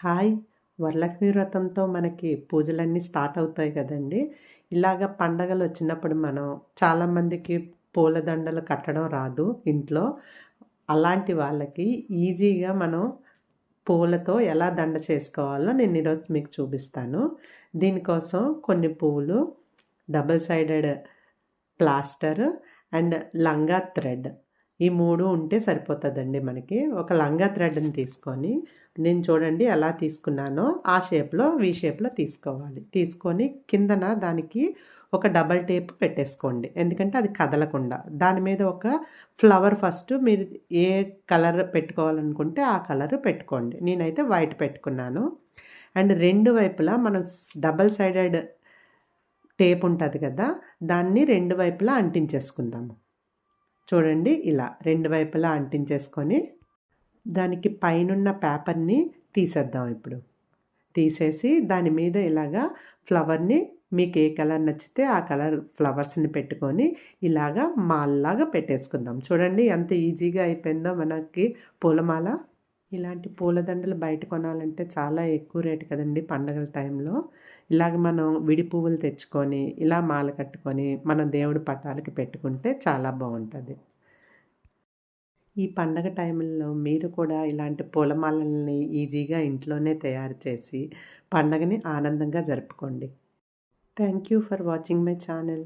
Hi. Varalakshmi వ్రతంతో మనకి పూజలన్నీ start అవుతాయి కదండి. ఇలాగ పండగలు వచ్చినప్పుడు మనం చాలామందికి పూలదండలు కట్టడం రాదు ఇంట్లో. అలాంటి వాళ్ళకి ఈజీగా మనం పువ్వులతో ఎలా దండ చేసుకోవాలో నేను ఈరోజు మీకు చూపిస్తాను. దీనికోసం కొన్ని పువ్వులు డబుల్ సైడెడ్ ప్లాస్టర్ అండ్ లంగా థ్రెడ్. ఈ మూడు ఉంటే సరిపోతుందండి మనకి. ఒక లంగా థ్రెడ్ని తీసుకొని నేను చూడండి ఎలా తీసుకున్నానో ఆ షేప్లో వీ షేప్లో తీసుకోవాలి. తీసుకొని కిందన దానికి ఒక డబల్ టేప్ పెట్టేసుకోండి. ఎందుకంటే అది కదలకుండా. దాని మీద ఒక ఫ్లవర్ ఫస్ట్ మీరు ఏ కలర్ పెట్టుకోవాలనుకుంటే ఆ కలర్ పెట్టుకోండి. నేనైతే వైట్ పెట్టుకున్నాను. అండ్ రెండు వైపులా మనం డబల్ సైడెడ్ టేప్ ఉంటుంది కదా దాన్ని రెండు వైపులా అంటించేసుకుందాము. చూడండి ఇలా రెండు వైపులా అంటించేసుకొని దానికి పైనున్న పేపర్ని తీసేద్దాం ఇప్పుడు. తీసేసి దాని మీద ఇలాగా ఫ్లవర్ని మీకు ఏ కలర్ నచ్చితే ఆ కలర్ ఫ్లవర్స్ని పెట్టుకొని ఇలాగా మాల్లాగా పెట్టేసుకుందాం. చూడండి ఎంత ఈజీగా అయిపోయిందో మనకి పూలమాల. ఇలాంటి పూలదండలు బయట కొనాలంటే చాలా ఎక్కువ రేటు కదండి పండగల టైంలో. ఇలాగ మనం విడి పువ్వులు తెచ్చుకొని ఇలా మాల కట్టుకొని మన దేవుడి పటాలకి పెట్టుకుంటే చాలా బాగుంటుంది. ఈ పండగ టైంలో మీరు కూడా ఇలాంటి పూలమాలల్ని ఈజీగా ఇంట్లోనే తయారు చేసి పండగని ఆనందంగా జరుపుకోండి. Thank you for watching my channel.